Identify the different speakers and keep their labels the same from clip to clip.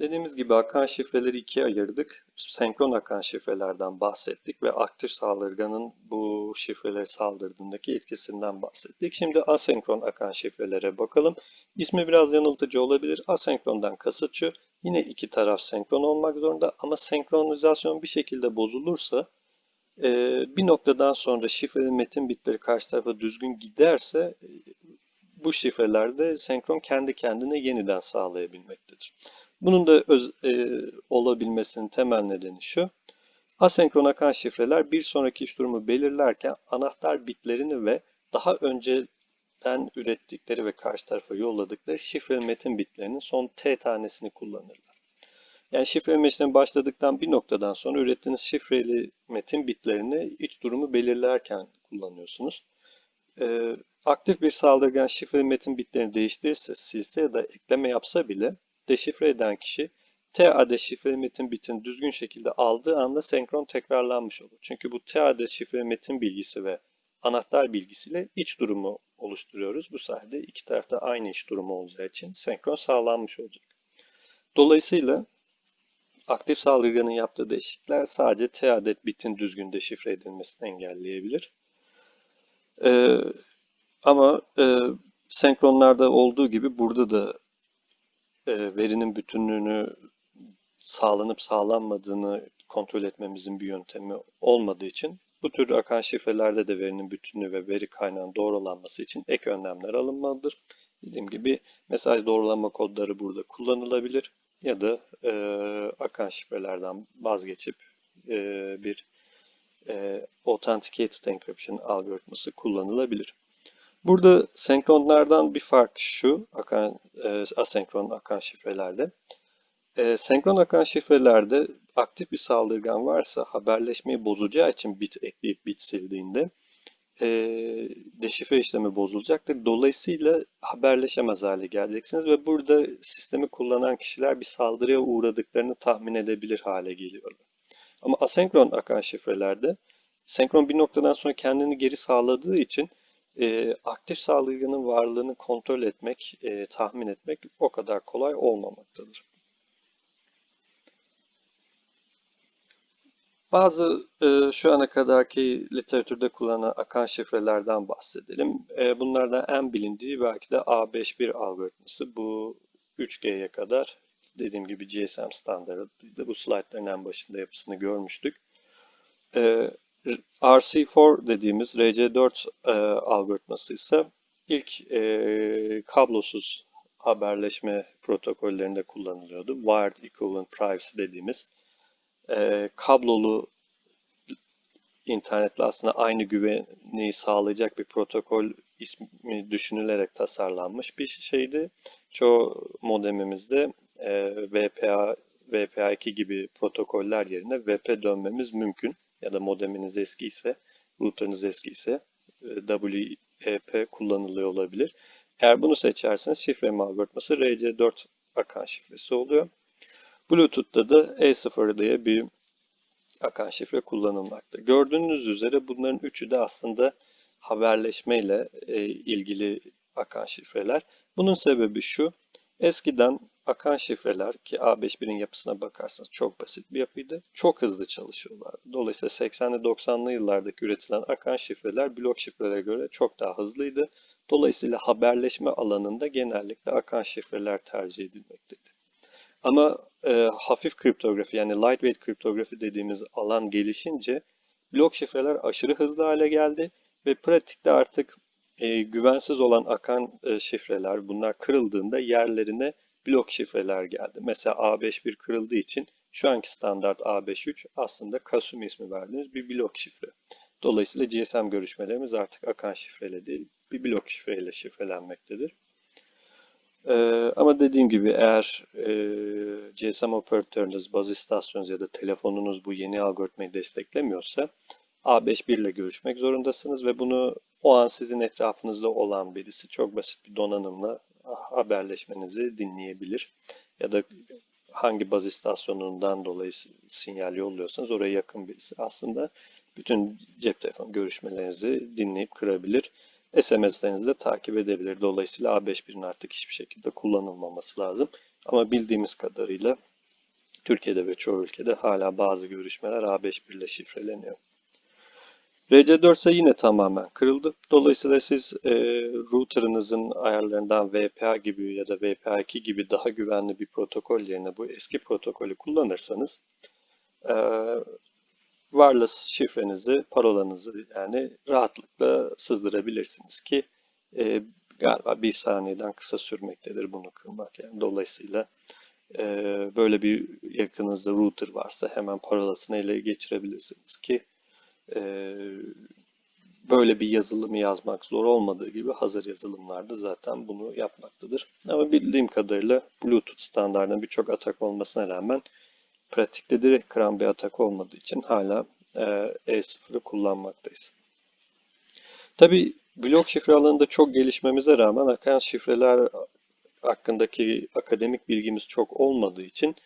Speaker 1: Dediğimiz gibi akan şifreleri ikiye ayırdık. Senkron akan şifrelerden bahsettik ve aktif saldırganın bu şifreleri saldırdığındaki etkisinden bahsettik. Şimdi asenkron akan şifrelere bakalım. İsmi biraz yanıltıcı olabilir. Asenkrondan kasıt şu, yine iki taraf senkron olmak zorunda ama senkronizasyon bir şekilde bozulursa e, bir noktadan sonra şifreli metin bitleri karşı tarafa düzgün giderse e, bu şifrelerde senkron kendi kendine yeniden sağlayabilmektedir. Bunun da öz, e, olabilmesinin temel nedeni şu. Asenkron akan şifreler bir sonraki iş durumu belirlerken anahtar bitlerini ve daha önceden ürettikleri ve karşı tarafa yolladıkları şifreli metin bitlerinin son t tanesini kullanırlar. Yani şifreli metin başladıktan bir noktadan sonra ürettiğiniz şifreli metin bitlerini iç durumu belirlerken kullanıyorsunuz. Ee, aktif bir saldırgan şifreli metin bitlerini değiştirirse, silse ya da ekleme yapsa bile deşifre eden kişi T adet şifreli metin bitini düzgün şekilde aldığı anda senkron tekrarlanmış olur. Çünkü bu T adet şifreli metin bilgisi ve anahtar bilgisiyle iç durumu oluşturuyoruz. Bu sayede iki tarafta aynı iç durumu olacağı için senkron sağlanmış olacak. Dolayısıyla aktif saldırganın yaptığı değişiklikler sadece T adet bitin düzgün deşifre edilmesini engelleyebilir. Ee, ama e, senkronlarda olduğu gibi burada da verinin bütünlüğünü sağlanıp sağlanmadığını kontrol etmemizin bir yöntemi olmadığı için bu tür akan şifrelerde de verinin bütünlüğü ve veri kaynağının doğrulanması için ek önlemler alınmalıdır. Dediğim gibi mesaj doğrulama kodları burada kullanılabilir ya da e, akan şifrelerden vazgeçip e, bir e, Authenticated Encryption algoritması kullanılabilir. Burada senkronlardan bir fark şu, akan, e, asenkron akan şifrelerde. E, senkron akan şifrelerde aktif bir saldırgan varsa haberleşmeyi bozacağı için bit ekleyip bit sildiğinde e, deşifre işlemi bozulacaktır. Dolayısıyla haberleşemez hale geleceksiniz ve burada sistemi kullanan kişiler bir saldırıya uğradıklarını tahmin edebilir hale geliyorlar. Ama asenkron akan şifrelerde senkron bir noktadan sonra kendini geri sağladığı için e, aktif saldırganın varlığını kontrol etmek, e, tahmin etmek o kadar kolay olmamaktadır. Bazı e, şu ana kadarki literatürde kullanılan akan şifrelerden bahsedelim. E, bunlardan en bilindiği belki de A51 algoritması. Bu 3G'ye kadar dediğim gibi GSM standartıydı. Bu slaytların en başında yapısını görmüştük. E, RC4 dediğimiz RC4 e, algoritması ise ilk e, kablosuz haberleşme protokollerinde kullanılıyordu. Wired Equivalent Privacy dediğimiz e, kablolu internetle aslında aynı güveni sağlayacak bir protokol ismi düşünülerek tasarlanmış bir şeydi. Çoğu modemimizde e, VPA, VPA2 gibi protokoller yerine VP dönmemiz mümkün. Ya da modeminiz eski ise, routerınız eski ise WEP kullanılıyor olabilir. Eğer bunu seçerseniz şifreleme algoritması RC4 akan şifresi oluyor. Bluetooth'ta da E0 diye bir akan şifre kullanılmakta. Gördüğünüz üzere bunların üçü de aslında haberleşmeyle e, ilgili akan şifreler. Bunun sebebi şu. Eskiden akan şifreler ki A51'in yapısına bakarsanız çok basit bir yapıydı. Çok hızlı çalışıyorlardı. Dolayısıyla 80'li 90'lı yıllardaki üretilen akan şifreler blok şifrelere göre çok daha hızlıydı. Dolayısıyla haberleşme alanında genellikle akan şifreler tercih edilmekteydi. Ama e, hafif kriptografi yani lightweight kriptografi dediğimiz alan gelişince blok şifreler aşırı hızlı hale geldi ve pratikte artık e, güvensiz olan akan e, şifreler bunlar kırıldığında yerlerine blok şifreler geldi. Mesela A51 kırıldığı için şu anki standart A53 aslında Kasum ismi verdiğimiz bir blok şifre. Dolayısıyla GSM görüşmelerimiz artık akan şifreyle değil, bir blok şifreyle şifrelenmektedir. Ee, ama dediğim gibi eğer e, GSM operatörünüz, baz istasyonunuz ya da telefonunuz bu yeni algoritmayı desteklemiyorsa A51 ile görüşmek zorundasınız ve bunu o an sizin etrafınızda olan birisi çok basit bir donanımla haberleşmenizi dinleyebilir. Ya da hangi baz istasyonundan dolayı sinyal yolluyorsanız oraya yakın birisi aslında bütün cep telefon görüşmelerinizi dinleyip kırabilir. SMS'lerinizi de takip edebilir. Dolayısıyla A51'in artık hiçbir şekilde kullanılmaması lazım. Ama bildiğimiz kadarıyla Türkiye'de ve çoğu ülkede hala bazı görüşmeler A5.1 ile şifreleniyor. RC4 ise yine tamamen kırıldı. Dolayısıyla siz e, router'ınızın ayarlarından VPA gibi ya da VPA2 gibi daha güvenli bir protokol yerine bu eski protokolü kullanırsanız e, wireless şifrenizi, parolanızı yani rahatlıkla sızdırabilirsiniz ki e, galiba bir saniyeden kısa sürmektedir bunu kırmak. Yani dolayısıyla e, böyle bir yakınızda router varsa hemen parolasını ele geçirebilirsiniz ki böyle bir yazılımı yazmak zor olmadığı gibi hazır yazılımlarda zaten bunu yapmaktadır. Ama bildiğim kadarıyla Bluetooth standartının birçok atak olmasına rağmen pratikte direkt kıran bir atak olmadığı için hala e, E0'ı kullanmaktayız. Tabi blok şifre alanında çok gelişmemize rağmen akan şifreler hakkındaki akademik bilgimiz çok olmadığı için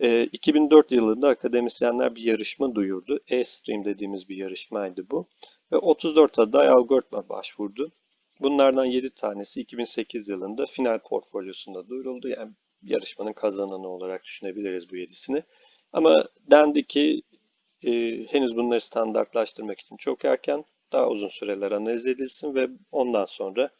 Speaker 1: 2004 yılında akademisyenler bir yarışma duyurdu. E-Stream dediğimiz bir yarışmaydı bu. Ve 34 aday algoritma başvurdu. Bunlardan 7 tanesi 2008 yılında final portfolyosunda duyuruldu. Yani yarışmanın kazananı olarak düşünebiliriz bu 7'sini. Ama dendi ki e, henüz bunları standartlaştırmak için çok erken, daha uzun süreler analiz edilsin ve ondan sonra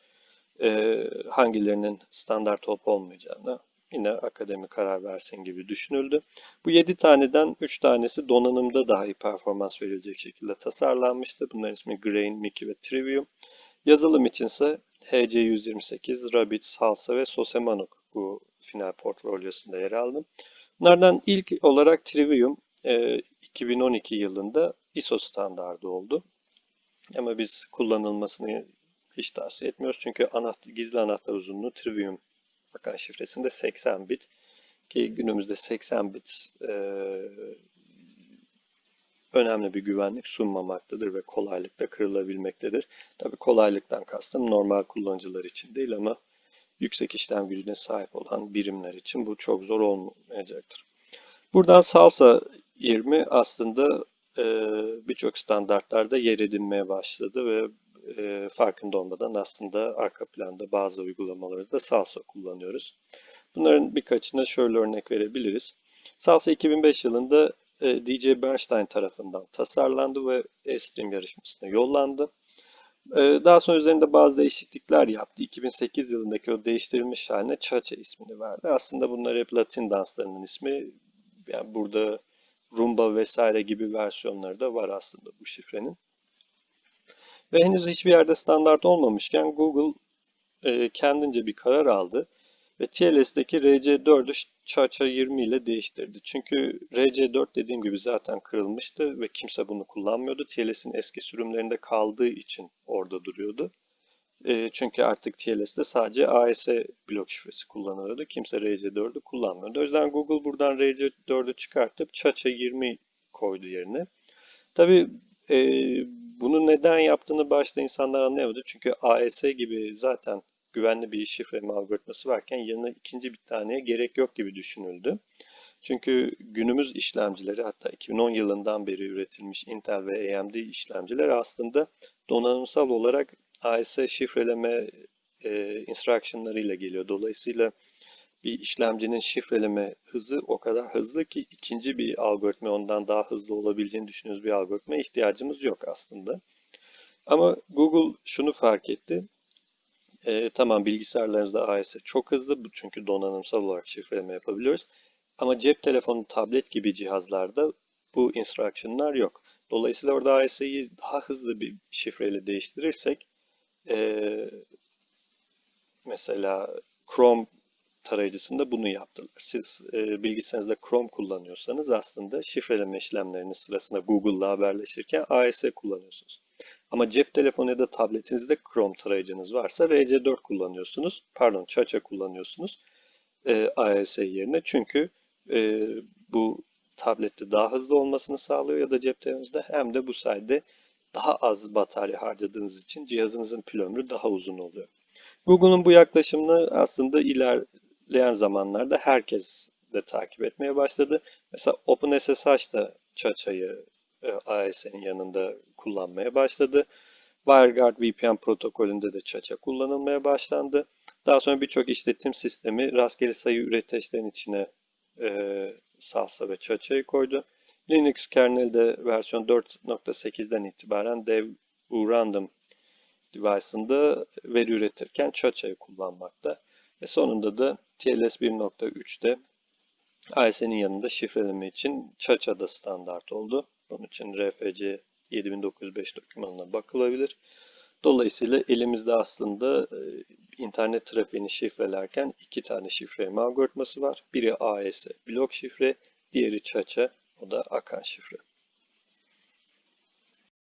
Speaker 1: e, hangilerinin standart olup olmayacağını yine akademi karar versin gibi düşünüldü. Bu 7 taneden 3 tanesi donanımda daha iyi performans verilecek şekilde tasarlanmıştı. Bunların ismi Grain, Mickey ve Trivium. Yazılım içinse HC128, Rabbit, Salsa ve Sosemanuk bu final portfolyosunda yer aldı. Bunlardan ilk olarak Trivium 2012 yılında ISO standardı oldu. Ama biz kullanılmasını hiç tavsiye etmiyoruz. Çünkü anahtar, gizli anahtar uzunluğu Trivium bakan şifresinde 80 bit ki günümüzde 80 bit e, önemli bir güvenlik sunmamaktadır ve kolaylıkla kırılabilmektedir. Tabi kolaylıktan kastım normal kullanıcılar için değil ama yüksek işlem gücüne sahip olan birimler için bu çok zor olmayacaktır. Buradan Salsa 20 aslında e, birçok standartlarda yer edinmeye başladı ve e, farkında olmadan aslında arka planda bazı uygulamaları da Salsa kullanıyoruz. Bunların birkaçına şöyle örnek verebiliriz. Salsa 2005 yılında e, DJ Bernstein tarafından tasarlandı ve Estream yarışmasına yollandı. E, daha sonra üzerinde bazı değişiklikler yaptı. 2008 yılındaki o değiştirilmiş haline Cha-Cha ismini verdi. Aslında bunlar hep Latin danslarının ismi. Yani burada Rumba vesaire gibi versiyonları da var aslında bu şifrenin. Ve henüz hiçbir yerde standart olmamışken Google e, kendince bir karar aldı ve TLS'deki RC4'ü Cha-Cha 20 ile değiştirdi. Çünkü RC4 dediğim gibi zaten kırılmıştı ve kimse bunu kullanmıyordu. TLS'in eski sürümlerinde kaldığı için orada duruyordu. E, çünkü artık TLS'de sadece AES blok şifresi kullanılıyordu. Kimse RC4'ü kullanmıyordu. O yüzden Google buradan RC4'ü çıkartıp Cha-Cha 20 koydu yerine. Tabii e, bunu neden yaptığını başta insanlar anlayamadı. Çünkü AES gibi zaten güvenli bir şifreleme algoritması varken yanına ikinci bir taneye gerek yok gibi düşünüldü. Çünkü günümüz işlemcileri hatta 2010 yılından beri üretilmiş Intel ve AMD işlemciler aslında donanımsal olarak AES şifreleme e, instructionlarıyla geliyor. Dolayısıyla bir işlemcinin şifreleme hızı o kadar hızlı ki ikinci bir algoritma ondan daha hızlı olabileceğini düşündüğünüz bir algoritma ihtiyacımız yok aslında. Ama Google şunu fark etti. E, tamam bilgisayarlarınızda AES çok hızlı çünkü donanımsal olarak şifreleme yapabiliyoruz. Ama cep telefonu, tablet gibi cihazlarda bu instruction'lar yok. Dolayısıyla orada AES'yi daha hızlı bir şifreyle değiştirirsek e, mesela Chrome tarayıcısında bunu yaptılar. Siz e, bilgisayarınızda Chrome kullanıyorsanız aslında şifreleme işlemlerinin sırasında Google'la haberleşirken AES kullanıyorsunuz. Ama cep telefonu ya da tabletinizde Chrome tarayıcınız varsa RC4 kullanıyorsunuz. Pardon, Chacha kullanıyorsunuz e, AES yerine. Çünkü e, bu tablette daha hızlı olmasını sağlıyor ya da cep telefonunuzda hem de bu sayede daha az batarya harcadığınız için cihazınızın pil ömrü daha uzun oluyor. Google'un bu yaklaşımını aslında ilerleyen zamanlarda herkes de takip etmeye başladı. Mesela OpenSSH da Chacha'yı e, AES'in yanında kullanmaya başladı. WireGuard VPN protokolünde de Chacha kullanılmaya başlandı. Daha sonra birçok işletim sistemi rastgele sayı üreteçlerin içine e, Salsa ve Chacha'yı koydu. Linux kernelde versiyon 4.8'den itibaren Dev Random device'ında veri üretirken Chacha'yı kullanmakta. Ve sonunda da TLS 1.3'te IS'nin yanında şifreleme için Chacha da standart oldu. Bunun için RFC 7905 dokümanına bakılabilir. Dolayısıyla elimizde aslında e, internet trafiğini şifrelerken iki tane şifreleme algoritması var. Biri AES blok şifre, diğeri Chacha, o da akan şifre.